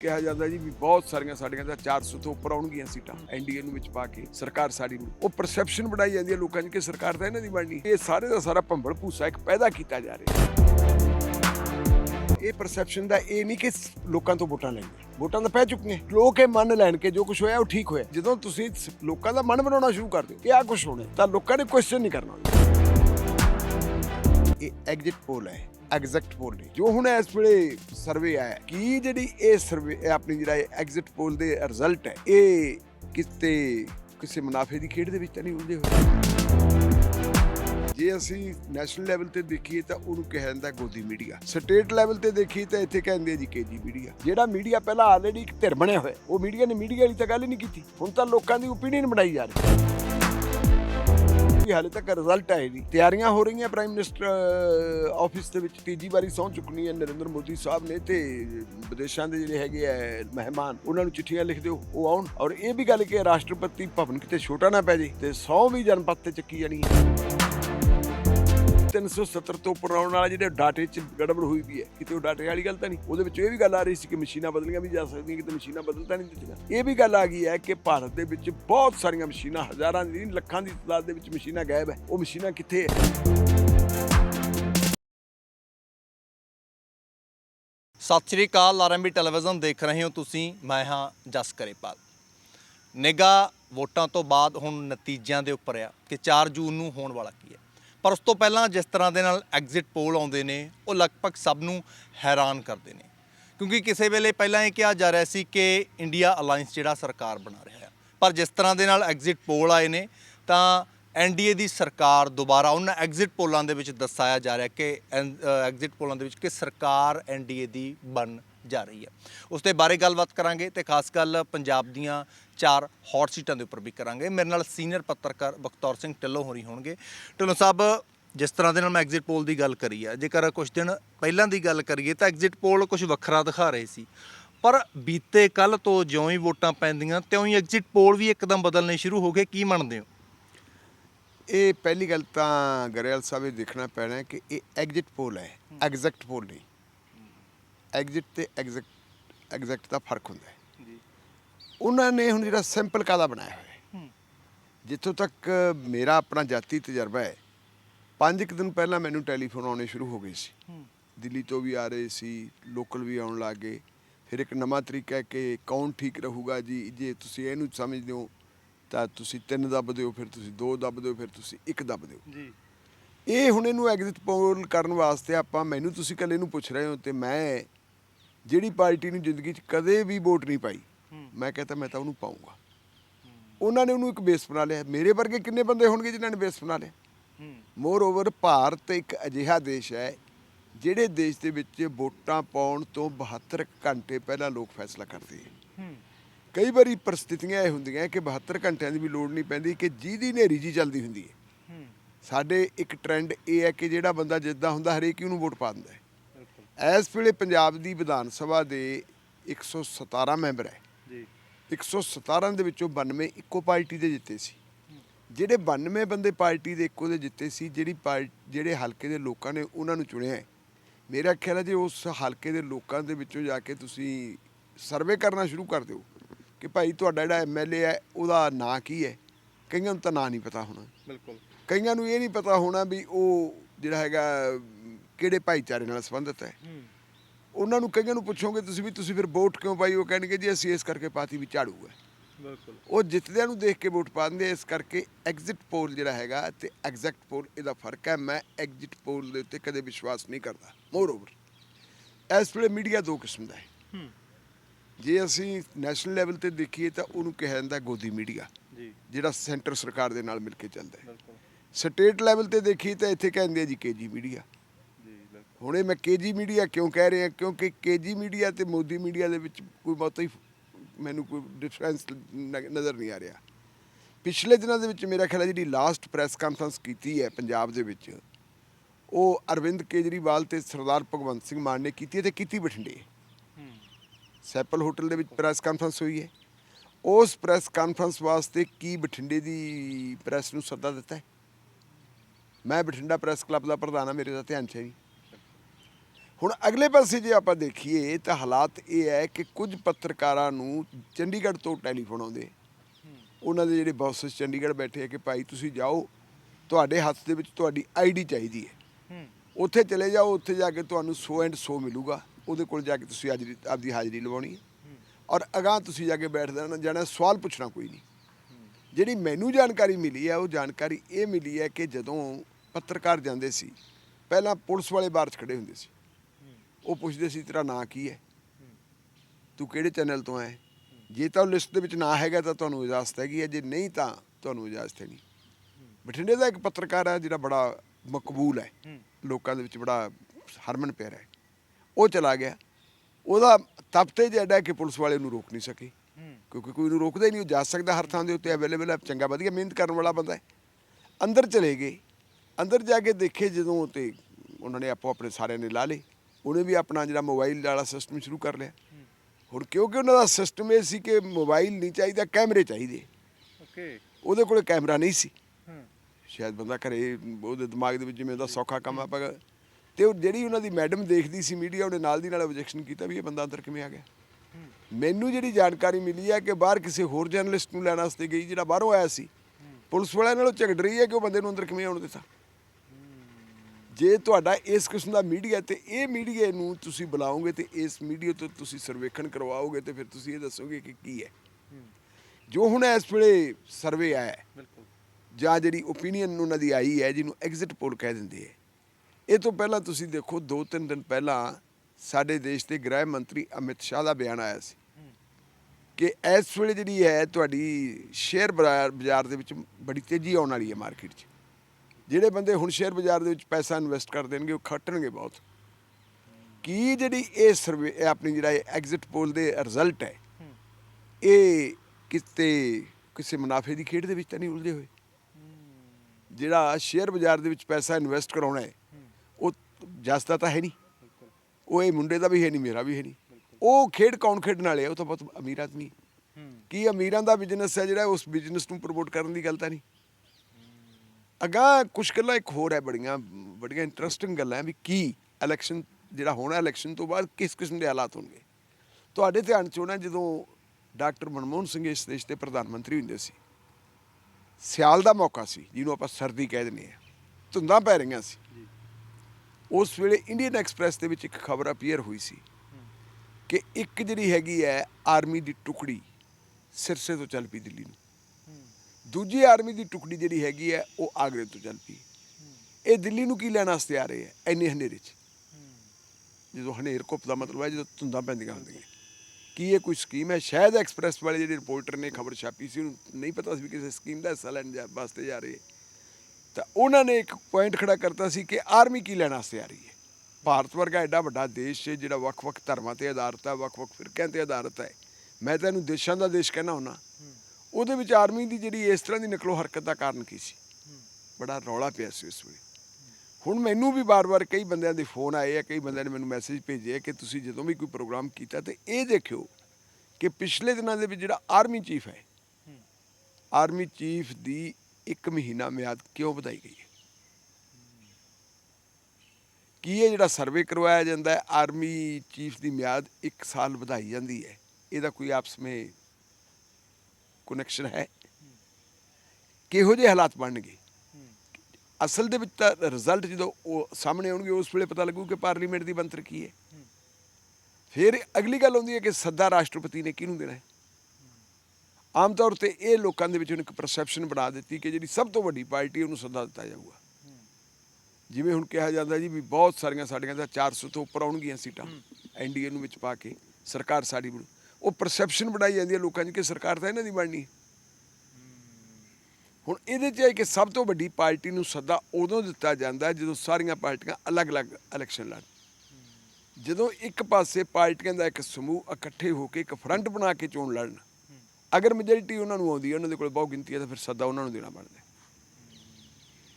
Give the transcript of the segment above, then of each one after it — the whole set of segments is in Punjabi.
ਕਿਹਾ ਜਾਂਦਾ ਜੀ ਵੀ ਬਹੁਤ ਸਾਰੀਆਂ ਸਾਡੀਆਂ ਤਾਂ 400 ਤੋਂ ਉੱਪਰ ਆਉਣਗੀਆਂ ਸੀਟਾਂ ਐਨਡੀਏ ਨੂੰ ਵਿੱਚ ਪਾ ਕੇ, ਸਰਕਾਰ ਸਾਡੀ ਨੂੰ। ਉਹ ਪਰਸੈਪਸ਼ਨ ਬਣਾਈ ਜਾਂਦੀ ਹੈ ਲੋਕਾਂ 'ਚ ਕਿ ਸਰਕਾਰ ਤਾਂ ਇਹਨਾਂ ਦੀ ਬਣਨੀ। ਇਹ ਸਾਰੇ ਦਾ ਸਾਰਾ ਭੰਬਲ ਭੂਸਾ ਇੱਕ ਪੈਦਾ ਕੀਤਾ ਜਾ ਰਿਹਾ। ਇਹ ਪਰਸੈਪਸ਼ਨ ਦਾ ਇਹ ਨਹੀਂ ਕਿ ਲੋਕਾਂ ਤੋਂ ਵੋਟਾਂ ਲੈਣੀਆਂ। ਵੋਟਾਂ ਤਾਂ ਪੈ ਚੁੱਕੀਆਂ। ਲੋਕ ਇਹ ਮੰਨ ਲੈਣ ਕੇ ਜੋ ਕੁਝ ਹੋਇਆ ਉਹ ਠੀਕ ਹੋਇਆ। ਜਦੋਂ ਤੁਸੀਂ ਲੋਕਾਂ ਦਾ ਮਨ ਬਣਾਉਣਾ ਸ਼ੁਰੂ ਕਰ ਦਿਓ ਕਿ ਆ ਕੁਝ ਹੋਣਾ ਤਾਂ ਲੋਕਾਂ ਨੇ ਕੁਐਸਚਨ ਨਹੀਂ ਕਰਨਾ। ਇਹ ਐਗਜ਼ਿਟ ਪੋਲ ਹੈ ਐਗਜ਼ੈਕਟ ਪੋਲ ਨਹੀਂ ਜੋ ਹੁਣ ਇਸ ਵੇਲੇ ਸਰਵੇ ਆਇਆ ਕੀ ਜਿਹੜੀ ਇਹ ਸਰਵੇ ਆਪਣੀ ਜਿਹੜਾ ਐਗਜ਼ਿਟ ਪੋਲ ਦੇ ਰਿਜ਼ਲਟ ਹੈ, ਇਹ ਕਿਤੇ ਕਿਸੇ ਮੁਨਾਫੇ ਦੀ ਖੇਡ ਦੇ ਵਿੱਚ ਤਾਂ ਨਹੀਂ ਉਲਝੇ ਹੋਏ? ਜੇ ਅਸੀਂ ਨੈਸ਼ਨਲ ਲੈਵਲ ਤੇ ਦੇਖੀਏ ਤਾਂ ਉਹਨੂੰ ਕਿਹਾ ਜਾਂਦਾ ਗੋਦੀ ਮੀਡੀਆ ਸਟੇਟ ਲੈਵਲ ਤੇ ਦੇਖੀਏ ਤਾਂ ਇੱਥੇ ਕਹਿੰਦੇ ਆ ਜੀ ਕੇਜੀ ਮੀਡੀਆ ਜਿਹੜਾ ਮੀਡੀਆ ਪਹਿਲਾਂ ਆਲਰੇਡੀ ਇੱਕ ਧਿਰ ਬਣਿਆ ਹੋਇਆ, ਉਹ ਮੀਡੀਆ ਨੇ ਮੀਡੀਆ ਵਾਲੀ ਤਾਂ ਗੱਲ ਹੀ ਨਹੀਂ ਕੀਤੀ। ਹੁਣ ਤਾਂ ਲੋਕਾਂ ਦੀ ਓਪੀਨੀਅਨ ਬਣਾਈ ਜਾ ਰਹੀ ਹੈ। ਕਿ ਹਾਲੇ ਤੱਕ ਰਿਜ਼ਲਟ ਆਏ ਨਹੀਂ। ਤਿਆਰੀਆਂ ਹੋ ਰਹੀਆਂ ਪ੍ਰਾਈਮ ਮਿਨਿਸਟਰ ਆਫਿਸ ਦੇ ਵਿੱਚ। ਤੀਜੀ ਵਾਰੀ ਸਹੁੰ ਚੁੱਕਣੀ ਹੈ ਨਰਿੰਦਰ ਮੋਦੀ ਸਾਹਿਬ ਨੇ ਤੇ ਵਿਦੇਸ਼ਾਂ ਦੇ ਜਿਹੜੇ ਹੈਗੇ ਆ ਮਹਿਮਾਨ, ਉਹਨਾਂ ਨੂੰ ਚਿੱਠੀਆਂ ਲਿਖ ਦਿਓ, ਉਹ ਆਉਣ। ਔਰ ਇਹ ਵੀ ਗੱਲ ਕਿ ਰਾਸ਼ਟਰਪਤੀ ਭਵਨ ਕਿਤੇ ਛੋਟਾ ਨਾ ਪੈ ਜੇ ਤੇ ਸਹੁੰ ਵੀ ਜਨਪਦ ਤੇ ਚੱਕੀ ਜਾਣੀ ਹੈ। 370 ਤੋਂ ਉੱਪਰ ਆਉਣ ਵਾਲਾ ਜਿਹੜੇ ਡਾਟੇ 'ਚ ਗੜਬੜ ਹੋਈ ਵੀ ਹੈ, ਕਿਤੇ ਉਹ ਡਾਟੇ ਵਾਲੀ ਗੱਲ ਤਾਂ ਨਹੀਂ। ਉਹਦੇ ਵਿੱਚ ਇਹ ਵੀ ਗੱਲ ਆ ਰਹੀ ਸੀ ਕਿ ਮਸ਼ੀਨਾਂ ਬਦਲੀਆਂ ਵੀ ਜਾ ਸਕਦੀਆਂ, ਕਿਤੇ ਮਸ਼ੀਨਾਂ ਬਦਲ ਨਹੀਂ ਦਿੱਤੀਆਂ। ਇਹ ਵੀ ਗੱਲ ਆ ਗਈ ਹੈ ਕਿ ਭਾਰਤ ਦੇ ਵਿੱਚ ਬਹੁਤ ਸਾਰੀਆਂ ਮਸ਼ੀਨਾਂ, ਹਜ਼ਾਰਾਂ ਦੀ ਨਹੀਂ, ਲੱਖਾਂ ਦੀ ਤਾਦਾਦ ਦੇ ਵਿੱਚ ਮਸ਼ੀਨਾਂ ਗਾਇਬ ਹੈ। ਉਹ ਮਸ਼ੀਨਾਂ ਕਿੱਥੇ ਹੈ? ਸਤਿ ਸ਼੍ਰੀ ਅਕਾਲ ਆਰਐਮਬੀ ਟੈਲੀਵਿਜ਼ਨ ਦੇਖ ਰਹੇ ਹੋ ਤੁਸੀਂ। ਮੈਂ ਹਾਂ ਜਸ ਕਰੇਪਾਲ। ਨਿਗਾ ਵੋਟਾਂ ਤੋਂ ਬਾਅਦ ਹੁਣ ਨਤੀਜਿਆਂ ਦੇ ਉੱਪਰ ਆ ਕਿ 4 ਜੂਨ ਨੂੰ ਹੋਣ ਵਾਲਾ ਕੀ ਹੈ। ਪਰ ਉਸ ਤੋਂ ਪਹਿਲਾਂ ਜਿਸ ਤਰ੍ਹਾਂ ਦੇ ਨਾਲ ਐਗਜ਼ਿਟ ਪੋਲ ਆਉਂਦੇ ਨੇ, ਉਹ ਲਗਭਗ ਸਭ ਨੂੰ ਹੈਰਾਨ ਕਰਦੇ ਨੇ। ਕਿਉਂਕਿ ਕਿਸੇ ਵੇਲੇ ਪਹਿਲਾਂ ਇਹ ਕਿਹਾ ਜਾ ਰਿਹਾ ਸੀ ਕਿ ਇੰਡੀਆ ਅਲਾਈਅੰਸ ਜਿਹੜਾ ਸਰਕਾਰ ਬਣਾ ਰਿਹਾ ਹੈ। ਪਰ ਜਿਸ ਤਰ੍ਹਾਂ ਦੇ ਨਾਲ ਐਗਜ਼ਿਟ ਪੋਲ ਆਏ ਨੇ, ਤਾਂ ਐਨਡੀਏ ਦੀ ਸਰਕਾਰ ਦੁਬਾਰਾ ਉਹਨਾਂ ਐਗਜ਼ਿਟ ਪੋਲਾਂ ਦੇ ਵਿੱਚ ਦਰਸਾਇਆ ਜਾ ਰਿਹਾ ਕਿ ਐਗਜ਼ਿਟ ਪੋਲਾਂ ਦੇ ਵਿੱਚ ਕਿ ਸਰਕਾਰ ਐਨਡੀਏ ਦੀ ਬਣ ਜਾ ਰਹੀ ਹੈ। ਉਸ ਦੇ ਬਾਰੇ ਗੱਲਬਾਤ ਕਰਾਂਗੇ ਤੇ ਖਾਸ ਗੱਲ ਪੰਜਾਬ ਦੀਆਂ ਚਾਰ ਹੌਟ ਸੀਟਾਂ ਦੇ ਉੱਪਰ ਵੀ ਕਰਾਂਗੇ। ਮੇਰੇ ਨਾਲ ਸੀਨੀਅਰ ਪੱਤਰਕਾਰ ਬਖਤੌਰ ਸਿੰਘ ਢਿੱਲੋਂ ਹੋਰੀ ਹੋਣਗੇ। ਢਿੱਲੋਂ ਸਾਹਿਬ ਜਿਸ ਤਰ੍ਹਾਂ ਦੇ ਨਾਲ ਮੈਂ ਐਗਜ਼ਿਟ ਪੋਲ ਦੀ ਗੱਲ ਕਰੀ ਆ ਜੇਕਰ ਕੁਝ ਦਿਨ ਪਹਿਲਾਂ ਦੀ ਗੱਲ ਕਰੀਏ ਤਾਂ ਐਗਜ਼ਿਟ ਪੋਲ ਕੁਝ ਵੱਖਰਾ ਦਿਖਾ ਰਹੇ ਸੀ। ਪਰ ਬੀਤੇ ਕੱਲ ਤੋਂ ਜਿਉਂ ਹੀ ਵੋਟਾਂ ਪੈਂਦੀਆਂ ਤਿਉਂ ਹੀ ਐਗਜ਼ਿਟ ਪੋਲ ਵੀ ਇੱਕਦਮ ਬਦਲਨੇ ਸ਼ੁਰੂ ਹੋ ਗਏ। ਕੀ ਮੰਨਦੇ ਹੋ? ਇਹ ਪਹਿਲੀ ਗੱਲ ਤਾਂ ਗਰੇਵਾਲ ਸਾਹਿਬ ਇਹ ਦੇਖਣਾ ਪੈਣਾ ਕਿ ਇਹ ਐਗਜ਼ਿਟ ਪੋਲ ਹੈ ਐਗਜ਼ੈਕਟ ਪੋਲ ਨਹੀਂ। ਐਗਜ਼ਿਟ ਤੇ ਐਗਜ਼ੈਕਟ ਐਗਜ਼ੈਕਟ ਦਾ ਫ਼ਰਕ ਹੁੰਦਾ ਹੈ। ਜੀ। ਉਹਨਾਂ ਨੇ ਹੁਣ ਜਿਹੜਾ ਸਿੰਪਲ ਕਾਦਾ ਬਣਾਇਆ ਹੋਇਆ ਹੈ। ਜਿੱਥੋਂ ਤੱਕ ਮੇਰਾ ਆਪਣਾ ਜਾਤੀ ਤਜਰਬਾ ਹੈ ਪੰਜ ਕੁ ਦਿਨ ਪਹਿਲਾਂ ਮੈਨੂੰ ਟੈਲੀਫੋਨ ਆਉਣੇ ਸ਼ੁਰੂ ਹੋ ਗਏ ਸੀ। ਦਿੱਲੀ ਤੋਂ ਵੀ ਆ ਰਹੇ ਸੀ ਲੋਕਲ ਵੀ ਆਉਣ ਲੱਗ ਫਿਰ ਇੱਕ ਨਵਾਂ ਤਰੀਕਾ ਕਿ ਕੌਣ ਠੀਕ ਰਹੂਗਾ ਜੀ ਜੇ ਤੁਸੀਂ ਇਹਨੂੰ ਸਮਝਦੇ ਹੋ ਤਾਂ ਤੁਸੀਂ ਤਿੰਨ ਦੱਬ ਦਿਓ ਫਿਰ ਤੁਸੀਂ ਦੋ ਦੱਬ ਦਿਓ ਫਿਰ ਤੁਸੀਂ ਇੱਕ ਦੱਬ ਦਿਓ ਜੀ। ਇਹ ਹੁਣ ਇਹਨੂੰ ਐਗਜ਼ਿਟ ਪੋਲ ਕਰਨ ਵਾਸਤੇ ਆਪਾਂ ਮੈਨੂੰ ਤੁਸੀਂ ਕੱਲ ਇਹਨੂੰ ਪੁੱਛ ਰਹੇ ਹੋ ਤੇ ਮੈਂ ਜਿਹੜੀ ਪਾਰਟੀ ਨੂੰ ਜ਼ਿੰਦਗੀ 'ਚ ਕਦੇ ਵੀ ਵੋਟ ਨਹੀਂ ਪਾਈ। ਮੈਂ ਕਹਤਾ ਮੈਂ ਤਾਂ ਉਹਨੂੰ ਪਾਉਂਗਾ ਉਹਨਾਂ ਨੇ ਉਹਨੂੰ ਇੱਕ ਬੇਸ ਬਣਾ ਲਿਆ। ਮੇਰੇ ਵਰਗੇ ਕਿੰਨੇ ਬੰਦੇ ਹੋਣਗੇ ਜਿਨ੍ਹਾਂ ਨੇ ਬੇਸ ਬਣਾ ਲਿਆ? ਮੋਰ ਓਵਰ ਭਾਰਤ ਇੱਕ ਅਜਿਹਾ ਦੇਸ਼ ਹੈ ਜਿਹੜੇ ਦੇਸ਼ ਦੇ ਵਿੱਚ ਵੋਟਾਂ ਪਾਉਣ ਤੋਂ 72 ਘੰਟੇ ਪਹਿਲਾਂ ਲੋਕ ਫੈਸਲਾ ਕਰਦੇ ਹੈ। ਕਈ ਵਾਰੀ ਪਰਿਸਥਿਤੀਆਂ ਇਹ ਹੁੰਦੀਆਂ ਕਿ 72 ਘੰਟਿਆਂ ਦੀ ਵੀ ਲੋੜ ਨਹੀਂ ਪੈਂਦੀ ਕਿ ਜਿਹਦੀ ਨੇਰੀ ਜੀ ਚੱਲਦੀ ਹੁੰਦੀ ਹੈ। ਸਾਡੇ ਇੱਕ ਟ੍ਰੈਂਡ ਇਹ ਹੈ ਕਿ ਜਿਹੜਾ ਬੰਦਾ ਜਿੱਦਾਂ ਹੁੰਦਾ ਹਰੇਕ ਉਹਨੂੰ ਵੋਟ ਪਾ ਦਿੰਦਾ ਹੈ। ਇਸ ਵੇਲੇ ਪੰਜਾਬ ਦੀ ਵਿਧਾਨ ਸਭਾ ਦੇ 117 ਮੈਂਬਰ ਹੈ। ਜੀ। 117 ਦੇ ਵਿੱਚੋਂ 92 ਇੱਕੋ ਪਾਰਟੀ ਦੇ ਜਿੱਤੇ ਸੀ। ਜਿਹੜੇ 92 ਬੰਦੇ ਪਾਰਟੀ ਦੇ ਇੱਕੋ ਦੇ ਜਿੱਤੇ ਸੀ ਜਿਹੜੀ ਜਿਹੜੇ ਹਲਕੇ ਦੇ ਲੋਕਾਂ ਨੇ ਉਹਨਾਂ ਨੂੰ ਚੁਣਿਆ ਹੈ। ਮੇਰਾ ਖਿਆਲ ਹੈ ਜੇ ਉਸ ਹਲਕੇ ਦੇ ਲੋਕਾਂ ਦੇ ਵਿੱਚੋਂ ਜਾ ਕੇ ਤੁਸੀਂ ਸਰਵੇ ਕਰਨਾ ਸ਼ੁਰੂ ਕਰ ਦਿਓ ਕਿ ਭਾਈ ਤੁਹਾਡਾ ਜਿਹੜਾ ਐਮਐਲਏ ਹੈ ਉਹਦਾ ਨਾਂ ਕੀ ਹੈ? ਕਈਆਂ ਨੂੰ ਤਾਂ ਨਾਂ ਨਹੀਂ ਪਤਾ ਹੋਣਾ। ਬਿਲਕੁਲ। ਕਈਆਂ ਨੂੰ ਇਹ ਨਹੀਂ ਪਤਾ ਹੋਣਾ ਵੀ ਉਹ ਜਿਹੜਾ ਹੈਗਾ ਕਿਹੜੇ ਭਾਈਚਾਰੇ ਨਾਲ ਸੰਬੰਧਿਤ ਹੈ? ਉਹਨਾਂ ਨੂੰ ਕਈਆਂ ਨੂੰ ਪੁੱਛੋਗੇ ਤੁਸੀਂ ਵੀ ਤੁਸੀਂ ਫਿਰ ਵੋਟ ਕਿਉਂ ਪਾਈ? ਉਹ ਕਹਿਣਗੇ ਜੀ ਅਸੀਂ ਇਸ ਕਰਕੇ ਪਾਤੀ ਵੀ ਝਾੜੂ ਹੈ। ਬਿਲਕੁਲ। ਉਹ ਜਿੱਤਦਿਆਂ ਨੂੰ ਦੇਖ ਕੇ ਵੋਟ ਪਾ ਦਿੰਦੇ ਇਸ ਕਰਕੇ ਐਗਜ਼ਿਟ ਪੋਲ ਜਿਹੜਾ ਹੈਗਾ ਤੇ ਐਗਜ਼ੈਕਟ ਪੋਲ ਇਹਦਾ ਫ਼ਰਕ ਹੈ। ਮੈਂ ਐਗਜ਼ਿਟ ਪੋਲ ਦੇ ਉੱਤੇ ਕਦੇ ਵਿਸ਼ਵਾਸ ਨਹੀਂ ਕਰਦਾ। ਮੋਰ ਓਵਰ ਇਸ ਵੇਲੇ ਮੀਡੀਆ ਦੋ ਕਿਸਮ ਦਾ ਹੈ। ਜੇ ਅਸੀਂ ਨੈਸ਼ਨਲ ਲੈਵਲ ਤੇ ਦੇਖੀਏ ਤਾਂ ਉਹਨੂੰ ਕਿਹਾ ਜਾਂਦਾ ਗੋਦੀ ਮੀਡੀਆ ਜੀ। ਜਿਹੜਾ ਸੈਂਟਰ ਸਰਕਾਰ ਦੇ ਨਾਲ ਮਿਲ ਕੇ ਚੱਲਦਾ ਹੈ। ਬਿਲਕੁਲ। ਸਟੇਟ ਲੈਵਲ ਤੇ ਦੇਖੀਏ ਤਾਂ ਇੱਥੇ ਕਹਿੰਦੇ ਆ ਜੀ ਕੇਜੀ ਮੀਡੀਆ ਹੁਣ ਇਹ ਮੈਂ ਕੇਜੀ ਮੀਡੀਆ ਕਿਉਂ ਕਹਿ ਰਿਹਾ? ਕਿਉਂਕਿ ਕੇਜੀ ਮੀਡੀਆ ਤੇ ਮੋਦੀ ਮੀਡੀਆ ਦੇ ਵਿੱਚ ਕੋਈ ਬਹੁਤਾ ਹੀ ਮੈਨੂੰ ਕੋਈ ਡਿਫਰੈਂਸ ਨਜ਼ਰ ਨਹੀਂ ਆ ਰਿਹਾ। ਪਿਛਲੇ ਦਿਨਾਂ ਦੇ ਵਿੱਚ ਮੇਰਾ ਖਿਆਲ ਹੈ ਜਿਹੜੀ ਲਾਸਟ ਪ੍ਰੈਸ ਕਾਨਫਰੰਸ ਕੀਤੀ ਹੈ ਪੰਜਾਬ ਦੇ ਵਿੱਚ, ਉਹ ਅਰਵਿੰਦ ਕੇਜਰੀਵਾਲ ਤੇ ਸਰਦਾਰ ਭਗਵੰਤ ਸਿੰਘ ਮਾਨ ਨੇ ਕੀਤੀ ਹੈ ਤੇ ਕੀਤੀ ਬਠਿੰਡੇ। ਸੈਪਲ ਹੋਟਲ ਦੇ ਵਿੱਚ ਪ੍ਰੈਸ ਕਾਨਫਰੰਸ ਹੋਈ ਹੈ। ਉਸ ਪ੍ਰੈਸ ਕਾਨਫਰੰਸ ਵਾਸਤੇ ਕੀ ਬਠਿੰਡੇ ਦੀ ਪ੍ਰੈਸ ਨੂੰ ਸੱਦਾ ਦਿੱਤਾ ਹੈ? ਮੈਂ ਬਠਿੰਡਾ ਪ੍ਰੈਸ ਕਲੱਬ ਦਾ ਪ੍ਰਧਾਨ ਹਾਂ, ਮੇਰੇ ਦਾ ਧਿਆਨ ਚ ਹੈ ਹੁਣ ਅਗਲੇ ਪਾਸੇ ਜੇ ਆਪਾਂ ਦੇਖੀਏ ਤਾਂ ਹਾਲਾਤ ਇਹ ਹੈ ਕਿ ਕੁਝ ਪੱਤਰਕਾਰਾਂ ਨੂੰ ਚੰਡੀਗੜ੍ਹ ਤੋਂ ਟੈਲੀਫੋਨ ਆਉਂਦੇ ਉਹਨਾਂ ਦੇ ਜਿਹੜੇ ਬੌਸਸ ਚੰਡੀਗੜ੍ਹ ਬੈਠੇ ਆ ਕਿ ਭਾਈ ਤੁਸੀਂ ਜਾਓ ਤੁਹਾਡੇ ਹੱਥ ਦੇ ਵਿੱਚ ਤੁਹਾਡੀ ਆਈਡੀ ਚਾਹੀਦੀ ਹੈ। ਉੱਥੇ ਚਲੇ ਜਾਓ ਉੱਥੇ ਜਾ ਕੇ ਤੁਹਾਨੂੰ ਸੋ ਐਂਡ ਸੋ ਮਿਲੂਗਾ। ਉਹਦੇ ਕੋਲ ਜਾ ਕੇ ਤੁਸੀਂ ਹਾਜ਼ਰੀ ਆਪਦੀ ਹਾਜ਼ਰੀ ਲਵਾਉਣੀ ਹੈ। ਔਰ ਅਗਾਂਹ ਤੁਸੀਂ ਜਾ ਕੇ ਬੈਠ ਜਾਣਾ ਜਾਣਾ ਸਵਾਲ ਪੁੱਛਣਾ ਕੋਈ ਨਹੀਂ। ਜਿਹੜੀ ਮੈਨੂੰ ਜਾਣਕਾਰੀ ਮਿਲੀ ਹੈ ਉਹ ਜਾਣਕਾਰੀ ਇਹ ਮਿਲੀ ਹੈ ਕਿ ਜਦੋਂ ਪੱਤਰਕਾਰ ਜਾਂਦੇ ਸੀ ਪਹਿਲਾਂ ਪੁਲਿਸ ਵਾਲੇ ਬਾਹਰ ਖੜੇ ਹੁੰਦੇ ਸੀ। ਉਹ ਪੁੱਛਦੇ ਸੀ ਤੇਰਾ ਨਾਂ ਕੀ ਹੈ? ਤੂੰ ਕਿਹੜੇ ਚੈਨਲ ਤੋਂ ਆਇਆ ਹੈ? ਜੇ ਤਾਂ ਲਿਸਟ ਦੇ ਵਿੱਚ ਨਾਂ ਹੈਗਾ ਤਾਂ ਤੁਹਾਨੂੰ ਇਜਾਜ਼ਤ ਹੈਗੀ ਹੈ ਜੇ ਨਹੀਂ ਤਾਂ ਤੁਹਾਨੂੰ ਇਜਾਜ਼ਤ ਹੈ ਨਹੀਂ। ਬਠਿੰਡੇ ਦਾ ਇੱਕ ਪੱਤਰਕਾਰ ਹੈ ਜਿਹੜਾ ਬੜਾ ਮਕਬੂਲ ਹੈ। ਲੋਕਾਂ ਦੇ ਵਿੱਚ ਬੜਾ ਹਰਮਨ ਪਿਆਰਾ ਹੈ। ਉਹ ਚਲਾ ਗਿਆ। ਉਹਦਾ ਤਪਤੇ ਜਿਹੜਾ ਕਿ ਪੁਲਿਸ ਵਾਲੇ ਉਹਨੂੰ ਰੋਕ ਨਹੀਂ ਸਕੇ। ਕਿਉਂਕਿ ਕੋਈ ਨੂੰ ਰੋਕਦਾ ਹੀ ਨਹੀਂ ਉਹ ਜਾ ਸਕਦਾ ਹਰ ਥਾਂ ਦੇ ਉੱਤੇ ਅਵੇਲੇਬਲ ਹੈ ਚੰਗਾ ਵਧੀਆ ਮਿਹਨਤ ਕਰਨ ਵਾਲਾ ਬੰਦਾ ਹੈ। ਅੰਦਰ ਚਲੇ ਗਏ। ਅੰਦਰ ਜਾ ਕੇ ਦੇਖੇ ਜਦੋਂ ਤੇ ਉਹਨਾਂ ਨੇ ਆਪੋ ਆਪਣੇ ਸਾਰਿਆਂ ਨੇ ਲਾ ਲਏ। ਉਹਨੇ ਵੀ ਆਪਣਾ ਜਿਹੜਾ ਮੋਬਾਈਲ ਵਾਲਾ ਸਿਸਟਮ ਸ਼ੁਰੂ ਕਰ ਲਿਆ। ਹੁਣ ਕਿਉਂਕਿ ਉਹਨਾਂ ਦਾ ਸਿਸਟਮ ਇਹ ਸੀ ਕਿ ਮੋਬਾਈਲ ਨਹੀਂ ਚਾਹੀਦਾ ਕੈਮਰੇ ਚਾਹੀਦੇ। ਓਕੇ। ਉਹਦੇ ਕੋਲੇ ਕੈਮਰਾ ਨਹੀਂ ਸੀ। ਸ਼ਾਇਦ ਬੰਦਾ ਘਰੇ ਉਹਦੇ ਦਿਮਾਗ ਦੇ ਵਿੱਚ ਜਿਵੇਂ ਉਹਦਾ ਸੌਖਾ ਕੰਮ ਆ ਪਰ ਤੇ ਉਹ ਜਿਹੜੀ ਉਹਨਾਂ ਦੀ ਮੈਡਮ ਦੇਖਦੀ ਸੀ ਮੀਡੀਆ ਉਹਨੇ ਨਾਲ ਦੀ ਨਾਲ ਆਬਜੈਕਸ਼ਨ ਕੀਤਾ ਵੀ ਇਹ ਬੰਦਾ ਅੰਦਰ ਕਿਵੇਂ ਆ ਗਿਆ। ਮੈਨੂੰ ਜਿਹੜੀ ਜਾਣਕਾਰੀ ਮਿਲੀ ਹੈ ਕਿ ਬਾਹਰ ਕਿਸੇ ਹੋਰ ਜਰਨਲਿਸਟ ਨੂੰ ਲੈਣ ਵਾਸਤੇ ਗਈ ਜਿਹੜਾ ਬਾਹਰੋਂ ਆਇਆ ਸੀ ਪੁਲਿਸ ਵਾਲਿਆਂ ਨਾਲੋਂ ਝਗੜ ਰਹੀ ਹੈ ਕਿ ਉਹ ਬੰਦੇ ਨੂੰ ਅੰਦਰ ਕਿਵੇਂ ਆਉਣ ਦਿੱਤਾ? ਜੇ ਤੁਹਾਡਾ ਇਸ ਕਿਸਮ ਦਾ ਮੀਡੀਆ ਤੇ ਇਹ ਮੀਡੀਆ ਨੂੰ ਤੁਸੀਂ ਬੁਲਾਓਗੇ ਤੇ ਇਸ ਮੀਡੀਆ ਤੋਂ ਤੁਸੀਂ ਸਰਵੇਖਣ ਕਰਵਾਓਗੇ ਤੇ ਫਿਰ ਤੁਸੀਂ ਇਹ ਦੱਸੋਗੇ ਕਿ ਕੀ ਹੈ। ਜੋ ਹੁਣ ਇਸ ਵੇਲੇ ਸਰਵੇ ਆਇਆ ਹੈ, ਬਿਲਕੁਲ। ਜਾਂ ਜਿਹੜੀ ਓਪੀਨੀਅਨ ਉਹਨਾਂ ਦੀ ਆਈ ਹੈ ਜਿਹਨੂੰ ਐਗਜ਼ਿਟ ਪੋਲ ਕਹਿ ਦਿੰਦੇ ਹੈ ਇਹ ਤੋਂ ਪਹਿਲਾਂ ਤੁਸੀਂ ਦੇਖੋ ਦੋ ਤਿੰਨ ਦਿਨ ਪਹਿਲਾਂ ਸਾਡੇ ਦੇਸ਼ ਦੇ ਗ੍ਰਹਿ ਮੰਤਰੀ ਅਮਿਤ ਸ਼ਾਹ ਦਾ ਬਿਆਨ ਆਇਆ ਸੀ ਕਿ ਇਸ ਵੇਲੇ ਜਿਹੜੀ ਹੈ ਤੁਹਾਡੀ ਸ਼ੇਅਰ ਬਾਜ਼ਾਰ ਦੇ ਵਿੱਚ ਬੜੀ ਤੇਜ਼ੀ ਆਉਣ ਵਾਲੀ ਹੈ ਮਾਰਕੀਟ 'ਚ। ਜਿਹੜੇ ਬੰਦੇ ਹੁਣ ਸ਼ੇਅਰ ਬਾਜ਼ਾਰ ਦੇ ਵਿੱਚ ਪੈਸਾ ਇਨਵੈਸਟ ਕਰ ਦੇਣਗੇ ਉਹ ਖੱਟਣਗੇ ਬਹੁਤ। ਕੀ ਜਿਹੜੀ ਇਹ ਸਰਵੇ ਆਪਣੀ ਜਿਹੜਾ ਐਗਜ਼ਿਟ ਪੋਲ ਦੇ ਰਿਜ਼ਲਟ ਹੈ ਇਹ ਕਿਤੇ ਕਿਸੇ ਮੁਨਾਫੇ ਦੀ ਖੇਡ ਦੇ ਵਿੱਚ ਤਾਂ ਨਹੀਂ ਉਲਝੇ ਹੋਏ? ਜਿਹੜਾ ਸ਼ੇਅਰ ਬਾਜ਼ਾਰ ਦੇ ਵਿੱਚ ਪੈਸਾ ਇਨਵੈਸਟ ਕਰਾਉਣਾ ਹੈ ਉਹ ਜਸਦਾ ਤਾਂ ਹੈ ਨਹੀਂ। ਉਹ ਇਹ ਮੁੰਡੇ ਦਾ ਵੀ ਹੈ ਨਹੀਂ ਮੇਰਾ ਵੀ ਹੈ ਨਹੀਂ। ਉਹ ਖੇਡ ਕੌਣ ਖੇਡਣ ਵਾਲੇ ਉਹ ਤਾਂ ਬਹੁਤ ਅਮੀਰ ਆਦਮੀ। ਕੀ ਅਮੀਰਾਂ ਦਾ ਬਿਜ਼ਨਸ ਹੈ ਜਿਹੜਾ ਉਸ ਬਿਜ਼ਨਸ ਨੂੰ ਪ੍ਰਮੋਟ ਕਰਨ ਦੀ ਗੱਲ ਤਾਂ ਨਹੀਂ? ਅਗਾ ਕੁਝ ਗੱਲਾਂ ਇੱਕ ਹੋਰ ਹੈ ਬੜੀਆਂ ਬੜੀਆਂ ਇੰਟਰਸਟਿੰਗ ਗੱਲਾਂ ਵੀ ਕੀ ਇਲੈਕਸ਼ਨ ਜਿਹੜਾ ਹੋਣਾ ਇਲੈਕਸ਼ਨ ਤੋਂ ਬਾਅਦ ਕਿਸ ਕਿਸਮ ਦੇ ਹਾਲਾਤ ਹੋਣਗੇ। ਤੁਹਾਡੇ ਧਿਆਨ ਚ ਹੋਣਾ ਜਦੋਂ ਡਾਕਟਰ ਮਨਮੋਹਨ ਸਿੰਘ ਇਸ ਦੇਸ਼ ਦੇ ਪ੍ਰਧਾਨ ਮੰਤਰੀ ਹੁੰਦੇ ਸੀ। ਸਿਆਲ ਦਾ ਮੌਕਾ ਸੀ ਜਿਹਨੂੰ ਆਪਾਂ ਸਰਦੀ ਕਹਿ ਦਿੰਦੇ ਆ ਧੁੰਦਾਂ ਪੈ ਰਹੀਆਂ ਸੀ। ਉਸ ਵੇਲੇ ਇੰਡੀਅਨ ਐਕਸਪ੍ਰੈਸ ਦੇ ਵਿੱਚ ਇੱਕ ਖਬਰ ਅਪੀਅਰ ਹੋਈ ਸੀ ਕਿ ਇੱਕ ਜਿਹੜੀ ਹੈਗੀ ਹੈ ਆਰਮੀ ਦੀ ਟੁਕੜੀ ਸਿਰਸੇ ਤੋਂ ਚੱਲ ਪਈ ਦਿੱਲੀ ਨੂੰ। ਦੂਜੀ ਆਰਮੀ ਦੀ ਟੁਕੜੀ ਜਿਹੜੀ ਹੈਗੀ ਹੈ ਉਹ ਆਗਰੇ ਤੋਂ ਚੱਲ ਪਈ। ਇਹ ਦਿੱਲੀ ਨੂੰ ਕੀ ਲੈਣ ਵਾਸਤੇ ਆ ਰਹੇ ਹੈ? ਇੰਨੇ ਹਨੇਰੇ 'ਚ। ਜਦੋਂ ਹਨੇਰ ਘੁੱਪ ਦਾ ਮਤਲਬ ਹੈ ਜਦੋਂ ਧੁੰਦਾਂ ਪੈਂਦੀਆਂ ਹੁੰਦੀਆਂ। ਕੀ ਇਹ ਕੋਈ ਸਕੀਮ ਹੈ? ਸ਼ਾਇਦ ਐਕਸਪ੍ਰੈਸ ਵਾਲੇ ਜਿਹੜੇ ਰਿਪੋਰਟਰ ਨੇ ਖਬਰ ਛਾਪੀ ਸੀ ਉਹਨੂੰ ਨਹੀਂ ਪਤਾ ਸੀ ਵੀ ਕਿਸੇ ਸਕੀਮ ਦਾ ਹਿੱਸਾ ਲੈਣ ਜਾ- ਵਾਸਤੇ ਜਾ ਰਹੇ। ਤਾਂ ਉਹਨਾਂ ਨੇ ਇੱਕ ਪੁਆਇੰਟ ਖੜਾ ਕਰਤਾ ਸੀ ਕਿ ਆਰਮੀ ਕੀ ਲੈਣ ਵਾਸਤੇ ਆ ਰਹੀ ਹੈ? ਭਾਰਤ ਵਰਗਾ ਐਡਾ ਵੱਡਾ ਦੇਸ਼ ਹੈ ਜਿਹੜਾ ਵੱਖ-ਵੱਖ ਧਰਮਾਂ ਤੇ ਆਧਾਰਿਤ ਹੈ ਵੱਖ-ਵੱਖ ਫਿਰਕਿਆਂ ਤੇ ਆਧਾਰਿਤ ਹੈ। ਮੈਂ ਤਾਂ ਇਹਨੂੰ ਦੇਸ਼ਾਂ ਦਾ ਦੇਸ਼ ਕਹਿਣਾ ਹੁੰਨਾ ਉਹਦੇ ਵਿੱਚ ਆਰਮੀ ਦੀ ਜਿਹੜੀ ਇਸ ਤਰ੍ਹਾਂ ਦੀ ਨਕਲੋ ਹਰਕਤ ਦਾ ਕਾਰਨ ਕੀ ਸੀ? ਬੜਾ ਰੌਲਾ ਪਿਆ ਸੀ ਉਸ ਵੇਲੇ। ਹੁਣ ਮੈਨੂੰ ਵੀ ਬਾਰ-ਬਾਰ ਕਈ ਬੰਦਿਆਂ ਦੇ ਫੋਨ ਆਏ ਆ, ਕਈ ਬੰਦਿਆਂ ਨੇ ਮੈਨੂੰ ਮੈਸੇਜ ਭੇਜੇ ਕਿ ਤੁਸੀਂ ਜਦੋਂ ਵੀ ਕੋਈ ਪ੍ਰੋਗਰਾਮ ਕੀਤਾ ਤੇ ਇਹ ਦੇਖਿਓ ਕਿ ਪਿਛਲੇ ਦਿਨਾਂ ਦੇ ਵਿੱਚ ਜਿਹੜਾ ਆਰਮੀ ਚੀਫ ਹੈ ਆਰਮੀ ਚੀਫ ਦੀ ਇੱਕ ਮਹੀਨਾ ਮਿਆਦ ਕਿਉਂ ਵਧਾਈ ਗਈ ਹੈ? ਕੀ ਇਹ ਜਿਹੜਾ ਸਰਵੇ ਕਰਵਾਇਆ ਜਾਂਦਾ ਹੈ ਆਰਮੀ ਚੀਫ ਦੀ ਮਿਆਦ 1 ਸਾਲ ਵਧਾਈ ਜਾਂਦੀ ਹੈ? ਇਹਦਾ ਕੋਈ ਆਪਸ ਵਿੱਚ ਕਨੈਕਸ਼ਨ ਹੈ। ਕਿਹੋ ਜਿਹੇ ਹਾਲਾਤ ਬਣਨਗੇ? ਅਸਲ ਦੇ ਵਿੱਚ ਤਾਂ ਰਿਜ਼ਲਟ ਜਦੋਂ ਉਹ ਸਾਹਮਣੇ ਆਉਣਗੇ ਉਸ ਵੇਲੇ ਪਤਾ ਲੱਗੂ ਕਿ ਪਾਰਲੀਮੈਂਟ ਦੀ ਬੰਤਰ ਕੀ ਹੈ। ਫਿਰ ਅਗਲੀ ਗੱਲ ਆਉਂਦੀ ਹੈ ਕਿ ਸੱਦਾ ਰਾਸ਼ਟਰਪਤੀ ਨੇ ਕਿਹਨੂੰ ਦੇਣਾ ਹੈ? ਆਮ ਤੌਰ ਤੇ ਇਹ ਲੋਕਾਂ ਦੇ ਵਿੱਚ ਇੱਕ ਪਰਸੈਪਸ਼ਨ ਬਣਾ ਦਿੱਤੀ ਕਿ ਜਿਹੜੀ ਸਭ ਤੋਂ ਵੱਡੀ ਪਾਰਟੀ ਉਹਨੂੰ ਸੱਦਾ ਦਿੱਤਾ ਜਾਊਗਾ। ਜਿਵੇਂ ਹੁਣ ਕਿਹਾ ਜਾਂਦਾ ਜੀ ਵੀ ਬਹੁਤ ਸਾਰੀਆਂ ਸਾਡੀਆਂ ਤਾਂ 400 ਤੋਂ ਉੱਪਰ ਆਉਣਗੀਆਂ ਸੀਟਾਂ। ਐਨਡੀਏ ਨੂੰ ਵਿੱਚ ਪਾ ਕੇ ਸਰਕਾਰ ਸਾਡੀ ਬਣੂ। ਉਹ ਪਰਸੈਪਸ਼ਨ ਬਣਾਈ ਜਾਂਦੀ ਹੈ ਲੋਕਾਂ 'ਚ ਕਿ ਸਰਕਾਰ ਤਾਂ ਇਹਨਾਂ ਦੀ ਬਣਨੀ। ਹੁਣ ਇਹਦੇ 'ਚ ਹੈ ਕਿ ਸਭ ਤੋਂ ਵੱਡੀ ਪਾਰਟੀ ਨੂੰ ਸੱਦਾ ਉਦੋਂ ਦਿੱਤਾ ਜਾਂਦਾ ਜਦੋਂ ਸਾਰੀਆਂ ਪਾਰਟੀਆਂ ਅਲੱਗ-ਅਲੱਗ ਇਲੈਕਸ਼ਨ ਲੜਨ। ਜਦੋਂ ਇੱਕ ਪਾਸੇ ਪਾਰਟੀਆਂ ਦਾ ਇੱਕ ਸਮੂਹ ਇਕੱਠੇ ਹੋ ਕੇ ਇੱਕ ਫਰੰਟ ਬਣਾ ਕੇ ਚੋਣ ਲੜਨ, ਅਗਰ ਮੈਜੋਰਿਟੀ ਉਹਨਾਂ ਨੂੰ ਆਉਂਦੀ ਹੈ, ਉਹਨਾਂ ਦੇ ਕੋਲ ਬਹੁਤ ਗਿਣਤੀ ਹੈ, ਤਾਂ ਫਿਰ ਸੱਦਾ ਉਹਨਾਂ ਨੂੰ ਦੇਣਾ ਬਣਦਾ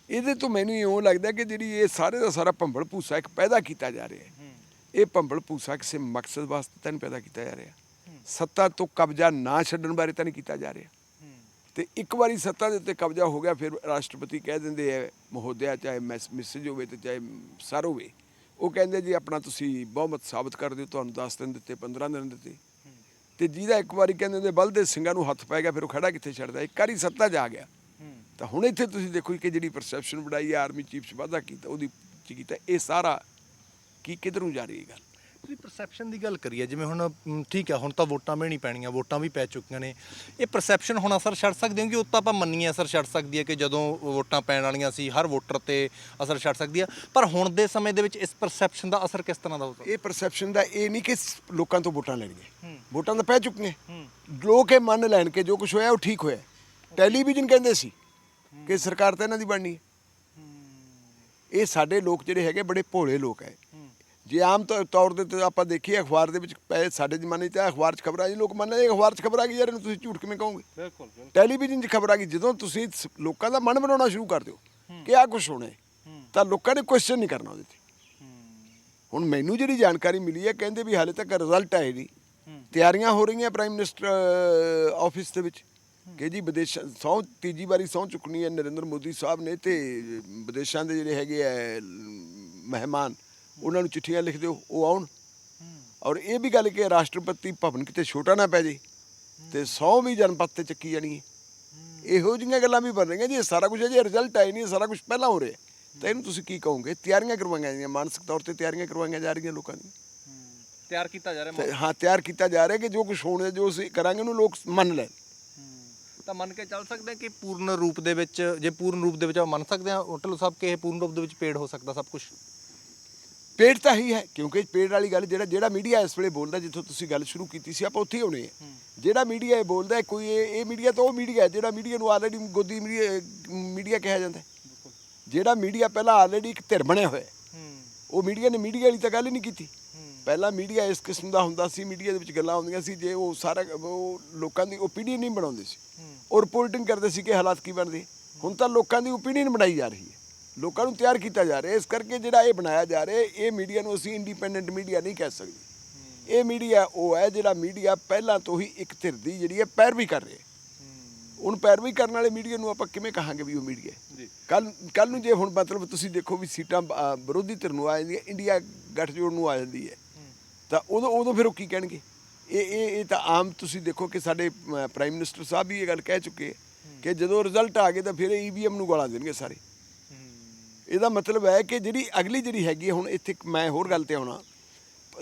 ਇਹਦੇ ਤੋਂ ਮੈਨੂੰ ਇਉਂ ਲੱਗਦਾ ਕਿ ਜਿਹੜੀ ਇਹ ਸਾਰੇ ਦਾ ਸਾਰਾ ਭੰਬਲ ਭੂਸਾ ਇੱਕ ਪੈਦਾ ਕੀਤਾ ਜਾ ਰਿਹਾ ਹੈ। ਇਹ ਭੰਬਲ ਭੂਸਾ ਕਿਸੇ ਮਕਸਦ ਵਾਸਤੇ ਤਾਂ ਨਹੀਂ ਪੈਦਾ ਕੀਤਾ ਜਾ ਰਿਹਾ। ਸੱਤਾ ਤੋਂ ਕਬਜ਼ਾ ਨਾ ਛੱਡਣ ਬਾਰੇ ਤਾਂ ਨਹੀਂ ਕੀਤਾ ਜਾ ਰਿਹਾ। ਤੇ ਇੱਕ ਵਾਰੀ ਸੱਤਾ ਦੇ ਉੱਤੇ ਕਬਜ਼ਾ ਹੋ ਗਿਆ ਫਿਰ ਰਾਸ਼ਟਰਪਤੀ ਕਹਿ ਦਿੰਦੇ ਆ ਮਹੋਦਿਆ ਚਾਹੇ ਮੈਸੇਜ ਹੋਵੇ ਤੇ ਚਾਹੇ ਸਰ ਹੋਵੇ ਉਹ ਕਹਿੰਦੇ ਜੀ ਆਪਣਾ ਤੁਸੀਂ ਬਹੁਮਤ ਸਾਬਤ ਕਰ ਦਿਓ ਤੁਹਾਨੂੰ 10 ਦਿਨ ਦਿੱਤੇ 15 ਦਿਨ ਦਿੱਤੇ। ਤੇ ਜਿਹਦਾ ਇੱਕ ਵਾਰੀ ਕਹਿੰਦੇ ਨੇ ਬਲਦੇ ਸਿੰਘਾਂ ਨੂੰ ਹੱਥ ਪੈ ਗਿਆ ਫਿਰ ਉਹ ਖੜਾ ਕਿੱਥੇ ਛੱਡਦਾ? ਇੱਕ ਵਾਰੀ ਸੱਤਾ ਜਾ ਗਿਆ। ਤਾਂ ਹੁਣ ਇੱਥੇ ਤੁਸੀਂ ਦੇਖੋ ਕਿ ਜਿਹੜੀ ਪਰਸੈਪਸ਼ਨ ਬਣਾਈ ਆਰਮੀ ਚੀਫ 'ਚ ਵਾਧਾ ਕੀਤਾ ਉਹਦੀ ਚ ਕੀਤਾ ਇਹ ਸਾਰਾ ਕੀ ਕਿਧਰ ਨੂੰ ਜਾ ਰਹੀ ਹੈ ਗੱਲ? ਤੁਸੀਂ ਪਰਸੈਪਸ਼ਨ ਦੀ ਗੱਲ ਕਰੀਏ ਜਿਵੇਂ ਹੁਣ ਠੀਕ ਹੈ ਹੁਣ ਤਾਂ ਵੋਟਾਂ ਵੀ ਨਹੀਂ ਪੈਣੀਆਂ ਵੋਟਾਂ ਵੀ ਪੈ ਚੁੱਕੀਆਂ ਨੇ। ਇਹ ਪਰਸੈਪਸ਼ਨ ਹੁਣ ਅਸਰ ਛੱਡ ਸਕਦੇ ਹੋ? ਕਿ ਉਹ ਤਾਂ ਆਪਾਂ ਮੰਨੀਏ ਅਸਰ ਛੱਡ ਸਕਦੀ ਹੈ ਕਿ ਜਦੋਂ ਵੋਟਾਂ ਪੈਣ ਵਾਲੀਆਂ ਸੀ ਹਰ ਵੋਟਰ ਤੇ ਅਸਰ ਛੱਡ ਸਕਦੀ ਹੈ ਪਰ ਹੁਣ ਦੇ ਸਮੇਂ ਦੇ ਵਿੱਚ ਇਸ ਪਰਸੈਪਸ਼ਨ ਦਾ ਅਸਰ ਕਿਸ ਤਰ੍ਹਾਂ ਦਾ ਹੋ ਸਕਦਾ? ਇਹ ਪਰਸੈਪਸ਼ਨ ਦਾ ਇਹ ਨਹੀਂ ਕਿ ਲੋਕਾਂ ਤੋਂ ਵੋਟਾਂ ਲੈਣਗੇ। ਵੋਟਾਂ ਤਾਂ ਪੈ ਚੁੱਕੀਆਂ। ਲੋਕ ਇਹ ਮੰਨ ਲੈਣ ਕਿ ਜੋ ਕੁਝ ਹੋਇਆ ਉਹ ਠੀਕ ਹੋਇਆ। ਟੈਲੀਵਿਜ਼ਨ ਕਹਿੰਦੇ ਸੀ ਕਿ ਸਰਕਾਰ ਤਾਂ ਇਹਨਾਂ ਦੀ ਬਣਨੀ ਹੈ। ਇਹ ਸਾਡੇ ਲੋਕ ਜਿਹੜੇ ਹੈਗੇ ਬੜੇ ਭੋਲੇ ਲੋਕ ਹੈ। ਜੇ ਆਮ ਤੌ- ਤੌਰ ਦੇ ਤੇ ਆਪਾਂ ਦੇਖੀਏ ਅਖਬਾਰ ਦੇ ਵਿੱਚ ਪਏ ਸਾਡੇ ਜ਼ਮਾਨੇ 'ਚ ਤਾਂ ਅਖਬਾਰ 'ਚ ਖਬਰਾਂ ਜੀ ਲੋਕ ਮੰਨਦੇ ਅਖਬਾਰ 'ਚ ਖਬਰ ਆ ਗਈ ਯਾਰ ਇਹਨੂੰ ਤੁਸੀਂ ਝੂਠ ਕਿਵੇਂ ਕਹੋਗੇ? ਬਿਲਕੁਲ ਟੈਲੀਵਿਜ਼ਨ 'ਚ ਖਬਰ ਆ ਗਈ ਜਦੋਂ ਤੁਸੀਂ ਸ- ਲੋਕਾਂ ਦਾ ਮਨ ਬਣਾਉਣਾ ਸ਼ੁਰੂ ਕਰ ਦਿਓ ਕਿ ਆਹ ਕੁਝ ਹੋਣਾ ਹੈ, ਤਾਂ ਲੋਕਾਂ ਨੇ ਕੁਐਸਚਨ ਨਹੀਂ ਕਰਨਾ ਉਹਦੇ ਤੇ। ਹੁਣ ਮੈਨੂੰ ਜਿਹੜੀ ਜਾਣਕਾਰੀ ਮਿਲੀ ਹੈ ਕਹਿੰਦੇ ਵੀ ਹਾਲੇ ਤੱਕ ਰਿਜ਼ਲਟ ਆਏ ਨਹੀਂ ਤਿਆਰੀਆਂ ਹੋ ਰਹੀਆਂ ਪ੍ਰਾਈਮ ਮਿਨਿਸਟਰ ਆਫਿਸ ਦੇ ਵਿੱਚ ਕਿ ਜੀ ਵਿਦੇਸ਼ ਸਹੁੰ ਤੀਜੀ ਵਾਰੀ ਸਹੁੰ ਚੁੱਕਣੀ ਹੈ ਨਰਿੰਦਰ ਮੋਦੀ ਸਾਹਿਬ ਨੇ ਤੇ ਵਿਦੇਸ਼ਾਂ ਦੇ ਜਿਹੜੇ ਹੈਗੇ ਆ ਮਹਿਮਾਨ ਉਹਨਾਂ ਨੂੰ ਚਿੱਠੀਆਂ ਲਿਖ ਦਿਓ ਉਹ ਆਉਣ। ਔਰ ਇਹ ਵੀ ਗੱਲ ਕਿ ਰਾਸ਼ਟਰਪਤੀ ਭਵਨ ਕਿਤੇ ਛੋਟਾ ਨਾ ਪੈ ਜੇ ਤੇ ਸਹੁੰ ਵੀ ਜਨਪਦ ਤੇ ਚੱਕੀ ਜਾਣੀ ਹੈ। ਇਹੋ ਜਿਹੀਆਂ ਗੱਲਾਂ ਵੀ ਬਣ ਰਹੀਆਂ ਜੀ ਸਾਰਾ ਕੁਝ ਅਜੇ ਰਿਜ਼ਲਟ ਆਏ ਨਹੀਂ ਸਾਰਾ ਕੁਝ ਪਹਿਲਾਂ ਹੋ ਰਿਹਾ। ਤਾਂ ਇਹਨੂੰ ਤੁਸੀਂ ਕੀ ਕਹੋਗੇ? ਤਿਆਰੀਆਂ ਕਰਵਾਈਆਂ ਜਾਂਦੀਆਂ ਮਾਨਸਿਕ ਤੌਰ ਤੇ ਤਿਆਰੀਆਂ ਕਰਵਾਈਆਂ ਜਾ ਰਹੀਆਂ ਲੋਕਾਂ ਦੀਆਂ। ਤਿਆਰ ਕੀਤਾ ਜਾ ਰਿਹਾ ਹਾਂ ਤਿਆਰ ਕੀਤਾ ਜਾ ਰਿਹਾ ਕਿ ਜੋ ਕੁਝ ਹੋਣਾ ਜੋ ਅਸੀਂ ਕਰਾਂਗੇ ਉਹਨੂੰ ਲੋਕ ਮੰਨ ਲੈਣ। ਤਾਂ ਮੰਨ ਕੇ ਚੱਲ ਸਕਦੇ ਕਿ ਪੂਰਨ ਰੂਪ ਦੇ ਵਿੱਚ ਜੇ ਪੂਰਨ ਰੂਪ ਦੇ ਵਿੱਚ ਮੰਨ ਸਕਦੇ ਹਾਂ ਹੋਟਲ ਸਾਹਿਬ ਕਿ ਇਹ ਪੂਰਨ ਰੂਪ ਦੇ ਵਿੱਚ ਪੇੜ ਹੋ ਸਕਦਾ ਸਭ ਕੁਝ। ਪੇੜ ਤਾਂ ਹੀ ਹੈ ਕਿਉਂਕਿ ਪੇੜ ਵਾਲੀ ਗੱਲ ਜਿਹੜਾ ਜਿਹੜਾ ਮੀਡੀਆ ਇਸ ਵੇਲੇ ਬੋਲਦਾ ਜਿੱਥੋਂ ਤੁਸੀਂ ਗੱਲ ਸ਼ੁਰੂ ਕੀਤੀ ਸੀ ਆਪਾਂ ਉੱਥੇ ਹੀ ਹੋਣੇ ਆ। ਜਿਹੜਾ ਮੀਡੀਆ ਇਹ ਬੋਲਦਾ ਕੋਈ ਇਹ ਇਹ ਮੀਡੀਆ ਤਾਂ ਉਹ ਮੀਡੀਆ ਹੈ ਜਿਹੜਾ ਮੀਡੀਆ ਨੂੰ ਆਲਰੇਡੀ ਗੋਦੀ ਮੀਡੀਆ ਕਿਹਾ ਜਾਂਦਾ। ਜਿਹੜਾ ਮੀਡੀਆ ਪਹਿਲਾਂ ਆਲਰੇਡੀ ਇੱਕ ਧਿਰ ਬਣਿਆ ਹੋਇਆ। ਉਹ ਮੀਡੀਆ ਨੇ ਮੀਡੀਆ ਵਾਲੀ ਤਾਂ ਗੱਲ ਹੀ ਨਹੀਂ ਕੀਤੀ। ਪਹਿਲਾਂ ਮੀਡੀਆ ਇਸ ਕਿਸਮ ਦਾ ਹੁੰਦਾ ਸੀ ਮੀਡੀਆ ਦੇ ਵਿੱਚ ਗੱਲਾਂ ਹੁੰਦੀਆਂ ਸੀ ਜੇ ਉਹ ਸਾਰਾ ਉਹ ਲੋਕਾਂ ਦੀ ਓਪੀਨੀਅਨ ਨਹੀਂ ਬਣਾਉਂਦੇ ਸੀ। ਉਹ ਰਿਪੋਰਟਿੰਗ ਕਰਦੇ ਸੀ ਕਿ ਹਾਲਾਤ ਕੀ ਬਣਦੇ। ਹੁਣ ਤਾਂ ਲੋਕਾਂ ਦੀ ਓਪੀਨੀਅਨ ਬਣਾਈ ਜਾ ਰਹੀ ਹੈ। ਲੋਕਾਂ ਨੂੰ ਤਿਆਰ ਕੀਤਾ ਜਾ ਰਿਹਾ ਇਸ ਕਰਕੇ ਜਿਹੜਾ ਇਹ ਬਣਾਇਆ ਜਾ ਰਿਹਾ ਇਹ ਮੀਡੀਆ ਨੂੰ ਅਸੀਂ ਇੰਡੀਪੈਂਡੈਂਟ ਮੀਡੀਆ ਨਹੀਂ ਕਹਿ ਸਕਦੇ। ਇਹ ਮੀਡੀਆ ਉਹ ਹੈ ਜਿਹੜਾ ਮੀਡੀਆ ਪਹਿਲਾਂ ਤੋਂ ਹੀ ਇੱਕ ਧਿਰ ਦੀ ਜਿਹੜੀ ਹੈ ਪੈਰਵੀ ਕਰ ਰਿਹਾ ਹੁਣ ਪੈਰਵੀ ਕਰਨ ਵਾਲੇ ਮੀਡੀਆ ਨੂੰ ਆਪਾਂ ਕਿਵੇਂ ਕਹਾਂਗੇ ਵੀ ਉਹ ਮੀਡੀਆ ਜੀ। ਕੱਲ ਕੱਲ ਨੂੰ ਜੇ ਹੁਣ ਮਤਲਬ ਤੁਸੀਂ ਦੇਖੋ ਵੀ ਸੀਟਾਂ ਵਿਰੋਧੀ ਧਿਰ ਨੂੰ ਆ ਜਾਂਦੀਆਂ ਇੰਡੀਆ ਗੱਠਜੋੜ ਨੂੰ ਆ ਜਾਂਦੀ ਹੈ। ਤਾਂ ਉਦੋਂ ਉਦੋਂ ਫਿਰ ਉਹ ਕੀ ਕਹਿਣਗੇ? ਇਹ ਇਹ ਇਹ ਤਾਂ ਆਮ ਤੁਸੀਂ ਦੇਖੋ ਕਿ ਸਾਡੇ ਪ੍ਰਾਈਮ ਮਿਨਿਸਟਰ ਸਾਹਿਬ ਵੀ ਇਹ ਗੱਲ ਕਹਿ ਚੁੱਕੇ ਕਿ ਜਦੋਂ ਰਿਜ਼ਲਟ ਆ ਗਏ ਤਾਂ ਫਿਰ ਈਵੀਐਮ ਨੂੰ ਗਾਲਾਂ ਦੇਣਗੇ ਸਾਰੇ। ਇਹਦਾ ਮਤਲਬ ਹੈ ਕਿ ਜਿਹੜੀ ਅਗਲੀ ਜਿਹੜੀ ਹੈਗੀ ਹੁਣ ਇੱਥੇ ਮੈਂ ਹੋਰ ਗੱਲ ਤੇ ਆਉਣਾ।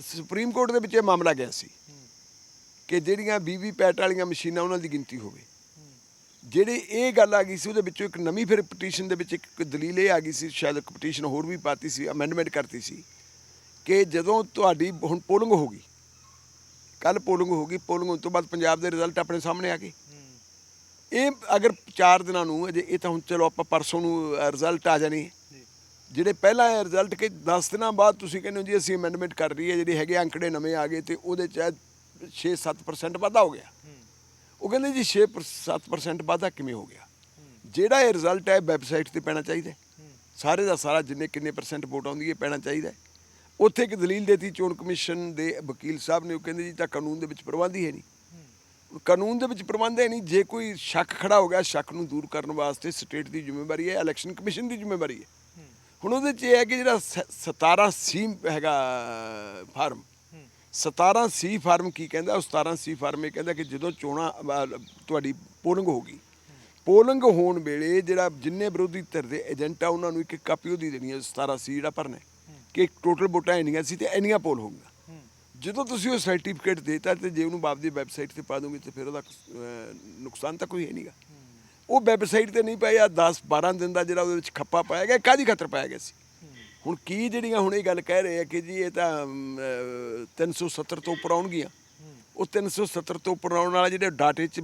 ਸੁਪਰੀਮ ਕੋਰਟ ਦੇ ਵਿੱਚ ਇਹ ਮਾਮਲਾ ਗਿਆ ਸੀ ਕਿ ਜਿਹੜੀਆਂ ਵੀਵੀ ਪੈਟ ਵਾਲੀਆਂ ਮਸ਼ੀਨਾਂ ਉਹਨਾਂ ਦੀ ਗਿਣਤੀ ਹੋਵੇ। ਜਿਹੜੇ ਇਹ ਗੱਲ ਆ ਗਈ ਸੀ ਉਹਦੇ ਵਿੱਚੋਂ ਇੱਕ ਨਵੀਂ ਫਿਰ ਪਟੀਸ਼ਨ ਦੇ ਵਿੱਚ ਇੱਕ ਦਲੀਲ ਇਹ ਆ ਗਈ ਸੀ ਸ਼ਾਇਦ ਇੱਕ ਪਟੀਸ਼ਨ ਹੋਰ ਵੀ ਪਾਤੀ ਸੀ ਅਮੈਂਡਮੈਂਟ ਕਰਤੀ ਸੀ ਕਿ ਜਦੋਂ ਤੁਹਾਡੀ ਹੁਣ ਪੋਲਿੰਗ ਹੋ ਗਈ ਕੱਲ ਪੋਲਿੰਗ ਹੋ ਗਈ ਪੋਲਿੰਗ ਹੋਣ ਤੋਂ ਬਾਅਦ ਪੰਜਾਬ ਦੇ ਰਿਜ਼ਲਟ ਆਪਣੇ ਸਾਹਮਣੇ ਆ ਗਏ। ਇਹ ਅਗਰ 4 ਦਿਨਾਂ ਨੂੰ ਅਜੇ ਇਹ ਤਾਂ ਹੁਣ ਚਲੋ ਆਪਾਂ ਪਰਸੋਂ ਨੂੰ ਰਿਜ਼ਲਟ ਆ ਜਾਣੇ। ਜਿਹੜੇ ਪਹਿਲਾਂ ਰਿਜ਼ਲਟ ਕੇ 10 ਦਿਨਾਂ ਬਾਅਦ ਤੁਸੀਂ ਕਹਿੰਦੇ ਹੋ ਜੀ ਅਸੀਂ ਅਮੈਂਡਮੈਂਟ ਕਰ ਰਹੀ ਹੈ ਜਿਹੜੇ ਹੈਗੇ ਅੰਕੜੇ ਨਵੇਂ ਆ ਗਏ ਤੇ ਉਹਦੇ ਚ 6-7% ਵਾਧਾ ਹੋ ਗਿਆ। ਉਹ ਕਹਿੰਦੇ ਜੀ 6-7% ਵਾਧਾ ਕਿਵੇਂ ਹੋ ਗਿਆ? ਜਿਹੜਾ ਇਹ ਰਿਜ਼ਲਟ ਹੈ ਵੈਬਸਾਈਟ ਤੇ ਪੈਣਾ ਚਾਹੀਦਾ। ਸਾਰੇ ਦਾ ਸਾਰਾ ਜਿੰਨੇ ਕਿੰਨੇ ਪਰਸੈਂਟ ਵੋਟ ਆਉਂਦੀ ਹੈ ਪੈਣਾ ਚਾਹੀਦਾ। ਉੱਥੇ ਇੱਕ ਦਲੀਲ ਦੇਤੀ ਚੋਣ ਕਮਿਸ਼ਨ ਦੇ ਵਕੀਲ ਸਾਹਿਬ ਨੇ ਉਹ ਕਹਿੰਦੇ ਜੀ ਤਾਂ ਕਾਨੂੰਨ ਦੇ ਵਿੱਚ ਪ੍ਰਬੰਧ ਹੀ ਹੈ ਨਹੀਂ। ਕਾਨੂੰਨ ਦੇ ਵਿੱਚ ਪ੍ਰਬੰਧ ਹੈ ਨਹੀਂ। ਜੇ ਕੋਈ ਸ਼ੱਕ ਖੜਾ ਹੋ ਗਿਆ ਸ਼ੱਕ ਨੂੰ ਦੂਰ ਕਰਨ ਵਾਸਤੇ ਸਟੇਟ ਦੀ ਜ਼ਿੰਮੇਵਾਰੀ ਹੈ ਇਲੈਕਸ਼ਨ ਕਮਿਸ਼ਨ ਦੀ ਜ਼ਿੰਮੇਵਾਰੀ ਹੈ। ਹੁਣ ਉਹਦੇ 'ਚ ਇਹ ਹੈ ਕਿ ਜਿਹੜਾ ਸ- 17 ਸੀ ਹੈਗਾ ਫਾਰਮ। 17 ਸੀ ਫਾਰਮ ਕੀ ਕਹਿੰਦਾ? ਉਹ 17 ਸੀ ਫਾਰਮ ਇਹ ਕਹਿੰਦਾ ਕਿ ਜਦੋਂ ਚੋਣਾਂ ਤੁਹਾਡੀ ਪੋਲਿੰਗ ਹੋ ਗਈ। ਪੋਲਿੰਗ ਹੋਣ ਵੇਲੇ ਜਿਹੜਾ ਜਿੰਨੇ ਵਿਰੋਧੀ ਧਿਰ ਦੇ ਏਜੰਟ ਆ ਉਹਨਾਂ ਨੂੰ ਇੱਕ ਕਾਪੀ ਉਹਦੀ ਦੇਣੀ ਹੈ 17 ਸੀ ਜਿਹੜਾ ਭਰਨਾ ਕਿ ਟੋਟਲ ਵੋਟਾਂ ਇੰਨੀਆਂ ਸੀ ਤੇ ਇੰਨੀਆਂ ਪੋਲ ਹੋਣਗੀਆਂ ਜਦੋਂ ਤੁਸੀਂ ਉਹ ਸਰਟੀਫਿਕੇਟ ਦੇਤਾ ਤੇ ਜੇ ਉਹਨੂੰ ਆਪਦੀ ਵੈਬਸਾਈਟ ਤੇ ਪਾ ਦੋਗੇ ਤੇ ਫਿਰ ਉਹਦਾ ਨੁਕਸਾਨ ਤਾਂ ਕੋਈ ਹੈ ਨਹੀਂਗਾ ਉਹ ਵੈਬਸਾਈਟ ਤੇ ਨਹੀਂ ਪਾਇਆ 10 12 ਦਿਨ ਦਾ ਜਿਹੜਾ ਉਹਦੇ ਵਿੱਚ ਖੱਪਾ ਪਾਇਆ ਗਿਆ ਕਾਦੀ ਖਤਰ ਪਾਇਆ ਗਿਆ ਸੀ? ਹੁਣ ਕੀ ਜਿਹੜੀਆਂ ਹੁਣ ਇਹ ਗੱਲ ਕਹਿ ਰਹੇ ਆ ਕਿ ਜੀ ਇਹ ਤਾਂ ਅਮ, ਅਹ, 370 ਤੋਂ ਉੱਪਰ ਆਉਣਗੀਆਂ। ਉਹ 370 ਤੋਂ ਉੱਪਰ ਆਉਣ ਵਾਲਾ ਜਿਹੜੇ ਡਾਟੇ 'ਚ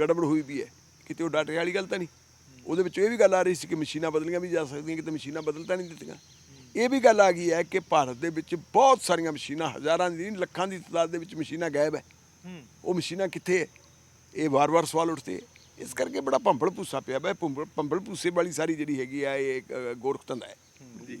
ਗੜਬੜ ਹੋਈ ਵੀ ਹੈ ਕਿਤੇ ਉਹ ਡਾਟੇ ਵਾਲੀ ਗੱਲ ਤਾਂ ਨਹੀਂ? ਉਹਦੇ ਵਿੱਚ ਇਹ ਵੀ ਗੱਲ ਆ ਰਹੀ ਸੀ ਕਿ ਮਸ਼ੀਨਾਂ ਬਦਲੀਆਂ ਵੀ ਜਾ ਸਕਦੀਆਂ ਕਿਤੇ ਮਸ਼ੀਨਾਂ ਬਦਲ ਤਾਂ ਨਹੀਂ ਦਿੱਤੀਆਂ। ਇਹ ਵੀ ਗੱਲ ਆ ਗਈ ਹੈ ਕਿ ਭਾਰਤ ਦੇ ਵਿੱਚ ਬਹੁਤ ਸਾਰੀਆਂ ਮਸ਼ੀਨਾਂ ਹਜ਼ਾਰਾਂ ਦੀ ਨਹੀਂ ਲੱਖਾਂ ਦੀ ਤਾਦਾਦ ਦੇ ਵਿੱਚ ਮਸ਼ੀਨਾਂ ਗਾਇਬ ਹੈ। ਉਹ ਮਸ਼ੀਨਾਂ ਕਿੱਥੇ ਹੈ? ਇਹ ਵਾਰ-ਵਾਰ ਸਵਾਲ ਉੱਠਦੇ ਹੈ। ਇਸ ਕਰਕੇ ਬੜਾ ਭੰਬਲ ਭੂਸਾ ਪਿਆ ਬਈ ਭੰਬਲ ਭੂਸੇ ਵਾਲੀ ਸਾਰੀ ਜਿਹੜੀ ਹੈਗੀ ਆ, ਇਹ ਗੋਰਖਤਨ ਹੈ, ਜੀ।